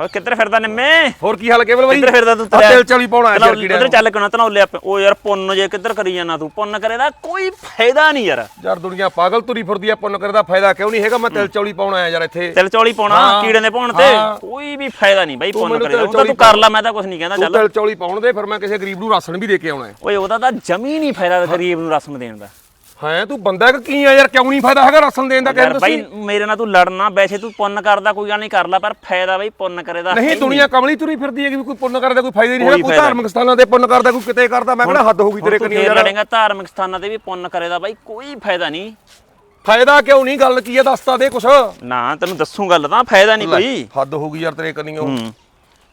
ਓਏ ਕਿੱਧਰ ਫਿਰਦਾ ਨਿੰਮੇ? ਹੋਰ ਕੀ ਹਾਲ ਕੇਵਲ ਬਾਈ? ਕਿੱਧਰ ਫਿਰਦਾ ਤੂੰ ਆਹ ਤੇਲ ਚਾਲੀ ਪਾਉਣਾ ਯਾਰ ਕੀੜਿਆਂ ਉਧਰ ਨੂੰ। ਚੱਲ ਕਿਉਂ ਤਨੌਲੇ ਆਪੇ। ਉਹ ਯਾਰ ਪੁੰਨ ਜੇ ਕਿੱਧਰ ਕਰੀ ਜਾਣਾ ਤੂੰ? ਪੁੰਨ ਕਰੇਦਾ ਕੋਈ ਫਾਇਦਾ ਨਹੀਂ ਯਾਰ। ਯਾਰ ਦੁਨੀਆ ਪਾਗਲ ਤੁਰੀ ਫਿਰਦੀ ਆ ਪੁੰਨ ਕਰਦਾ ਫਾਇਦਾ ਕਿਉਂ ਨਹੀਂ ਹੈਗਾ? ਮੈਂ ਤੇਲ ਚੌਲੀ ਪਾਉਣਾ ਆਇਆ ਯਾਰ ਇੱਥੇ। ਤਿਲ ਚੌਲੀ ਪਾਉਣਾ ਕੀੜੇ ਦੇ ਪਾਉਣ ਤੇ। ਕੋਈ ਵੀ ਫਾਇਦਾ ਨਹੀਂ ਬਾਈ ਪੁੰਨ ਤਿਲ ਉਹ ਤਾਂ ਤੂੰ ਕਰ ਲੈ ਮੈਂ ਤਾਂ ਕੁਝ ਨਹੀਂ ਕਹਿੰਦਾ ਚੱਲ। ਤੇਲ ਚੌਲੀ ਪਾਉਣ ਦੇ ਫਿਰ ਮੈਂ ਕਿਸੇ ਗਰੀਬ ਨੂੰ ਰਾਸ਼ਨ ਵੀ ਦੇ ਕੇ ਆਉਣਾ ਓਏ ਉਹਦਾ ਤਾਂ ਜਮੀ ਨਹੀਂ ਫਾਇਦਾ ਗਰੀਬ ਨੂੰ ਰਸਮ ਦੇਣ ਦਾ। ਹਾਂ ਤੂੰ ਬੰਦਾ ਕਿ ਕੀ ਆ ਯਾਰ? ਕਿਉਂ ਨਹੀਂ ਫਾਇਦਾ ਹੈਗਾ ਰਾਸ਼ਨ ਦੇਣ ਦਾ ਯਾਰ ਕਹਿੰਦਾ ਬਾਈ ਮੇਰੇ ਨਾਲ ਤੂੰ ਲੜਨਾ ਵੈਸੇ ਤੂੰ ਪੁੰਨ ਕਰਦਾ ਕੋਈ ਗੱਲ ਨਹੀਂ ਕਰ ਲੈ ਪਰ ਫਾਇਦਾ ਬਾਈ ਪੁੰਨ ਕਰੇਦਾ ਨਹੀਂ ਦੁਨੀਆ ਕਮਲੀ ਤੁਰੀ ਫਿਰਦੀ ਹੈ ਕਿ ਕੋਈ ਪੁੰਨ ਕਰਦਾ ਕੋਈ ਫਾਇਦਾ ਨਹੀਂ ਹੈਗਾ ਕੋਈ ਧਾਰਮਿਕ ਸਥਾਨਾਂ ਤੇ ਪੁੰਨ ਕਰਦਾ ਕੋਈ ਕਿਤੇ ਕਰਦਾ ਮੈਂ ਕਹਿੰਦਾ ਹੱਦ ਹੋ ਗਈ ਤੇਰੇ ਤੂੰ ਕੰਨੀ ਫੇਰ ਯਾਰ? ਲੜੇਗਾ ਧਾਰਮਿਕ ਸਥਾਨਾਂ ਤੇ ਵੀ ਪੁੰਨ ਕਰੇਦਾ ਬਾਈ ਕੋਈ ਫਾਇਦਾ ਨਹੀਂ। ਫਾਇਦਾ ਕਿਉਂ ਨਹੀਂ? ਗੱਲ ਕੀ ਹੈ ਦੱਸਤਾ ਦੇ ਕੁਛ। ਨਾ ਤੈਨੂੰ ਦੱਸੂ ਗੱਲ ਤਾਂ ਫਾਇਦਾ ਨਹੀਂ ਕੋਈ। ਹੱਦ ਹੋ ਗਈ ਯਾਰ ਤੇਰੇ ਕੰਨੀਓ। ਹੂੰ।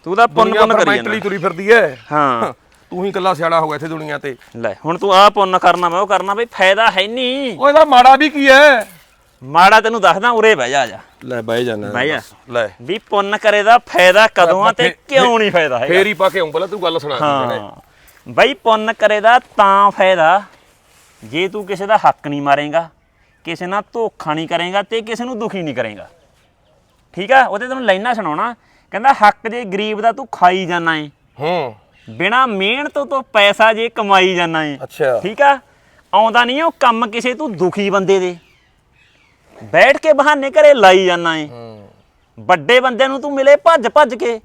ਤੂੰ ਤਾਂ ਪੁੰਨ ਪੁੰਨ ਕਰੀ ਜਾਂਦਾ। ਤੁਰੀ ਫਿਰਦੀ ਹੈ। ਹਾਂ। ਤੂੰ ਹੀ ਇਕੱਲਾ ਸਿਆੜਾ ਹੋ ਗਿਆ ਇੱਥੇ ਦੁਨੀਆ ਤੇ। ਲੈ ਹੁਣ ਤੂੰ ਆਹ ਪੁੰਨ ਕਰਨਾ ਮੈਂ ਉਹ ਕਰਨਾ ਬਈ ਫਾਇਦਾ ਹੈ ਨਹੀਂ ਉਹ ਇਹਦਾ ਮਾੜਾ ਵੀ ਕੀ ਹੈ? ਮਾੜਾ ਤੈਨੂੰ ਦੱਸਦਾ ਉਰੇ ਬਹਿ ਜਾ ਆ ਜਾ। ਲੈ ਬਹਿ ਜਾਣਾ ਬਹਿ ਜਾ। ਲੈ। ਵੀ ਪੁੰਨ ਕਰੇਦਾ ਫਾਇਦਾ ਕਦੋਂ ਆ ਤੇ ਕਿਉਂ ਨਹੀਂ ਫਾਇਦਾ ਹੈਗਾ? ਫੇਰ ਹੀ ਪਾ ਕੇ ਆਉਂ ਪਹਿਲਾਂ ਤੂੰ ਗੱਲ ਸੁਣਾ ਦੇ। ਹਾਂ। ਬਈ ਪੁੰਨ ਕਰੇਦਾ ਤਾਂ ਫਾਇਦਾ ਜੇ ਤੂੰ ਕਿਸੇ ਦਾ ਹੱਕ ਨਹੀਂ ਮਾਰੇਗਾ ਕਿਸੇ ਨਾਲ ਧੋਖਾ ਨਹੀਂ ਕਰੇਗਾ ਤੇ ਕਿਸੇ ਨੂੰ ਦੁਖੀ ਨਹੀਂ ਕਰੇਗਾ। ਠੀਕ ਆ? ਉਹਦੇ ਤੈਨੂੰ ਲਾਈਨਾਂ ਸੁਣਾਉਣਾ। ਕਹਿੰਦਾ ਹੱਕ ਜੇ ਗਰੀਬ ਦਾ ਤੂੰ ਖਾਈ ਜਾਣਾ ਏ। ਹੂੰ। ਬਿਨਾ ਮਿਹਨਤ ਤੋਂ ਪੈਸਾ ਜੇ ਕਮਾਈ ਜਾਣਾ ਏ। ਅੱਛਾ। ਠੀਕ ਆ? ਆਉਂਦਾ ਨਹੀਂ ਉਹ ਕੰਮ ਕਿਸੇ ਤੂੰ ਦੁਖੀ ਬੰਦੇ ਦੇ। ਬੈਠ ਕੇ ਬਹਾਨੇ ਘਰੇ ਲਾਈ ਜਾਣਾ ਏ। ਹੂੰ। ਵੱਡੇ ਬੰਦਿਆਂ ਨੂੰ ਤੂੰ ਮਿਲੇ ਭੱਜ ਭੱਜ ਕੇ।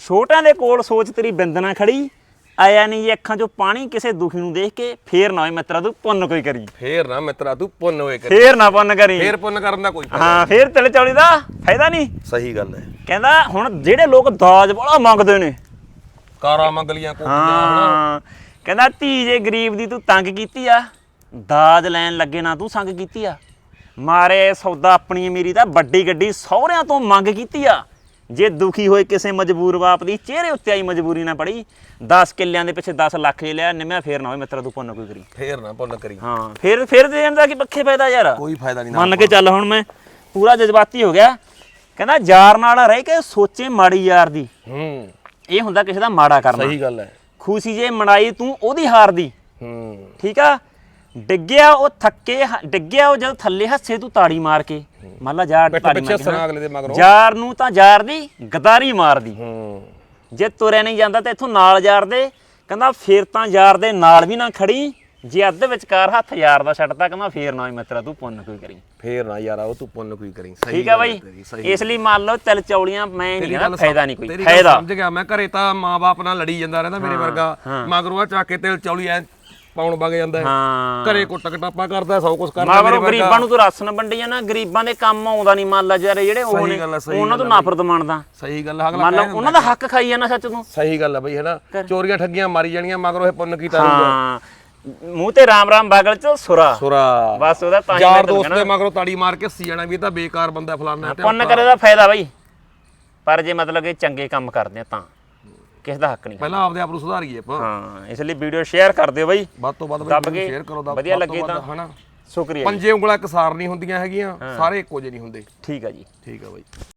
ਛੋਟਿਆਂ ਦੇ ਕੋਲ ਸੋਚ ਤੇਰੀ ਬਿੰਦਨਾ ਖੜੀ। ਆਇਆ ਨਹੀਂ ਇਹ ਅੱਖਾਂ 'ਚੋਂ ਪਾਣੀ ਕਿਸੇ ਦੁਖੀ ਨੂੰ ਦੇਖ ਕੇ ਫੇਰ ਨਾ ਹੋਏ ਮਿੱਤਰਾ ਤੂੰ ਪੁੰਨ ਕੋਈ ਕਰੀ। ਫੇਰ ਨਾ ਮਿੱਤਰਾ ਤੂੰ ਪੁੰਨ ਹੋਏ ਕਰ। ਫੇਰ ਨਾ ਪੁੰਨ ਕਰੀ। ਫੇਰ ਪੁੰਨ ਕਰਨ ਦਾ ਕੋਈ ਫਾਇਦਾ ਹਾਂ ਫੇਰ ਤਿਲ ਚੌਲੀ ਦਾ ਫਾਇਦਾ ਨਹੀਂ ਸਹੀ ਗੱਲ ਹੈ। ਕਹਿੰਦਾ ਹੁਣ ਜਿਹੜੇ ਲੋਕ ਦਾਜ ਬੜਾ ਮੰਗਦੇ ਨੇ ਕਾਰਾਂ ਮੰਗ ਲੀਆਂ ਹਨਾ? ਹਾਂ। ਕਹਿੰਦਾ ਧੀ ਜੇ ਗਰੀਬ ਦੀ ਤੂੰ ਤੰਗ ਕੀਤੀ ਆ ਦਾਜ ਲੈਣ ਲੱਗੇ ਨਾ ਤੂੰ ਸੰਗ ਕੀਤੀ ਆ। ਮਾਰੇ ਸੌਦਾ ਆਪਣੀ ਮੇਰੀ ਤਾਂ ਵੱਡੀ ਗੱਡੀ ਸਹੁਰਿਆਂ ਤੋਂ ਮੰਗ ਕੀਤੀ ਆ। ਜੇ ਦੁਖੀ ਹੋਏ ਕਿਸੇ ਮਜਬੂਰ ਬਾਪ ਦੀ ਚਿਹਰੇ ਉੱਤੇ ਆਈ ਮਜਬੂਰੀ ਨਾ ਪੜੀ। 10 ਕਿੱਲਿਆਂ ਦੇ ਪਿੱਛੇ 10 ਲੱਖ ਜੇ ਲਿਆ ਨਿਮਿਆ ਫੇਰ ਨਾ ਹੋਏ ਮਿੱਤਰਾ ਤੂੰ ਪੁੰਨ ਕੋਈ ਕਰੀ। ਫੇਰ ਨਾ ਪੁੰਨ ਕਰੀ। ਹਾਂ ਫੇਰ ਫੇਰ ਦੇ ਜਾਂਦਾ ਕਿ ਪੱਖੇ ਫਾਇਦਾ ਯਾਰ? ਕੋਈ ਫਾਇਦਾ ਨਹੀਂ ਮੰਨ ਕੇ ਚੱਲ ਹੁਣ ਮੈਂ ਪੂਰਾ ਜਜ਼ਬਾਤੀ ਹੋ ਗਿਆ। ਕਹਿੰਦਾ ਯਾਰ ਨਾਲ ਰਹਿ ਕੇ ਸੋਚੇ ਮਾੜੀ ਯਾਰ ਦੀ। ਹੂੰ। ਇਹ ਹੁੰਦਾ ਕਿਸੇ ਦਾ ਮਾੜਾ ਕਰਨਾ। ਸਹੀ ਗੱਲ ਹੈ। ਖੁਸ਼ੀ ਜੇ ਮਨਾਈ ਤੂੰ ਉਹਦੀ ਹਾਰ ਦੀ। ਹੂੰ। ਠੀਕ ਆ? ਡਿੱਗਿਆ ਉਹ ਥੱਕੇ ਹ- ਡਿੱਗਿਆ ਉਹ ਜਦ ਥੱਲੇ ਹੱਸੇ ਤੂੰ ਤਾੜੀ ਮਾਰ ਕੇ। ਮੰਨ ਲਾ ਯਾਰ ਪਿੱਠ ਤਾੜੀ ਪਿੱਛੇ ਮਾਰ ਕੇ ਸੁਣਾ ਹਨਾ। ਅਗਲੇ ਦੇ ਮਗਰੋਂ। ਯਾਰ ਨੂੰ ਤਾਂ ਯਾਰ ਦੀ ਗਦਾਰੀ ਮਾਰਦੀ ਹੂੰ। ਜੇ ਤੁਰਿਆ ਨਹੀਂ ਜਾਂਦਾ ਤੇ ਇੱਥੋਂ ਨਾਲ ਯਾਰ ਦੇ ਕਹਿੰਦਾ ਫੇਰ ਤਾਂ ਯਾਰ ਦੇ ਨਾਲ ਵੀ ਨਾ ਖੜੀ। ਜੇ ਅੱਧ ਵਿਚਕਾਰ ਹੱਥ ਯਾਰ ਦਾ ਛੱਡਤਾ ਕਹਿੰਦਾ ਫੇਰ ਨਾ ਹੀ ਮਿੱਤਰਾ ਤੂੰ ਪੁੰਨ ਕੋਈ ਕਰੀ। ਫੇਰ ਨਾ ਯਾਰ ਉਹ ਤੂੰ ਪੁੰਨ ਕੋਈ ਕਰੀ। ਸਹੀ ਠੀਕ ਗੱਲ ਬਾਈ। ਇਸ ਲਈ ਮੰਨ ਲਓ ਤਿਲ ਚੌਲੀਆਂ ਮੈਂ ਨਹੀਂ ਗੱਲ ਫਾਇਦਾ ਨਹੀਂ ਕੋਈ ਫਾਇਦਾ। ਸਮਝ ਗਿਆ ਮੈਂ ਘਰੇ ਤਾਂ ਮਾਂ-ਬਾਪ ਨਾਲ ਲੜੀ ਜਾਂਦਾ ਰਹਿੰਦਾ ਮੇਰੇ ਵਰਗਾ। ਮਗਰੋਂ ਆ ਚੱਕ ਕੇ ਤੇਲ ਚੌਲੀ ਐ ਪਾਉਣ ਵਗ ਜਾਂਦਾ ਹੈ। ਹਾਂ। ਘਰੇ ਕੁੱਟ ਕਟਾਪਾ ਕਰਦਾ ਸੌ ਕੁਛ ਕਰਦਾ ਮਾਂ ਮੇਰੇ ਗਰੀਬਾਂ ਨੂੰ ਤੂੰ ਰਾਸ਼ਨ ਵੰਡੀ ਜਾਣਾ ਗਰੀਬਾਂ ਦੇ ਕੰਮ ਆਉਂਦਾ ਨਹੀਂ ਮੰਨ ਲਾ ਜਿਹੜੇ ਜਿਹੜੇ ਉਹ ਨੇ ਉਹਨਾਂ ਤੋਂ ਨਫ਼ਰਤ ਮੰਨਦਾ। ਸਹੀ ਗੱਲ ਅਗਲਾ ਮੰਨ ਲਾ ਉਹਨਾਂ ਦਾ ਹੱਕ ਖਾਈ ਜਾਣਾ ਸੱਚ ਤੂੰ। ਸਹੀ ਗੱਲ ਆ ਬਈ ਹੈਨਾ ਚੋਰੀਆਂ ਠੱਗੀਆਂ ਮਾਰੀ ਜਾਣੀਆਂ ਮਗਰੋਂ ਇਹ ਪੁੰਨ ਕੀਤਾ ਹਾਂ। ਮੂੰਹ ਤੇ ਰਾਮ ਰਾਮ ਬਾਗਲ ਚ ਸੁਰਾ। ਸੁਰਾ। ਬਸ ਉਹਦਾ ਤਾਂ ਹੀ ਯਾਰ ਦੋਸਤ ਦੇ ਮਗਰੋਂ ਤਾੜੀ ਮਾਰ ਕੇ ਹੱਸੀ ਜਾਣਾ ਵੀ ਇਹ ਤਾਂ ਬੇਕਾਰ ਬੰਦਾ ਫਲਾਨਾ ਤੇ ਪੁੰਨ ਕਰੇ ਦਾ ਫਾਇਦਾ ਬਾਈ। ਪਰ ਜੇ ਮਤਲਬ ਕਿ ਚੰਗੇ ਕੰਮ ਕਰਦੇ ਆ ਤਾਂ। ਕਿਸ ਦਾ ਹੱਕ ਨਹੀਂ। ਪਹਿਲਾਂ ਆਪਦੇ ਆਪ ਨੂੰ ਸੁਧਾਰੀਏ ਆਪਾਂ। ਹਾਂ ਇਸ ਲਈ ਵੀਡੀਓ ਸ਼ੇਅਰ ਕਰ ਦਿਓ ਬਾਈ। ਵੱਧ ਤੋਂ ਵੱਧ ਕੇ ਸ਼ੇਅਰ ਕਰੋ ਦੱਬ ਵਧੀਆ ਲੱਗੇ ਤਾਂ। ਹਨਾ। ਸ਼ੁਕਰੀਆ। ਪੰਜੇ ਉਂਗਲਾਂ ਇਕਸਾਰ ਨਹੀਂ ਹੁੰਦੀਆਂ ਹੈਗੀਆਂ ਸਾਰੇ ਇੱਕੋ ਜਿਹੇ ਨਹੀਂ ਹੁੰਦੇ। ਠੀਕ ਆ ਜੀ। ਠੀਕ ਆ ਬਾਈ।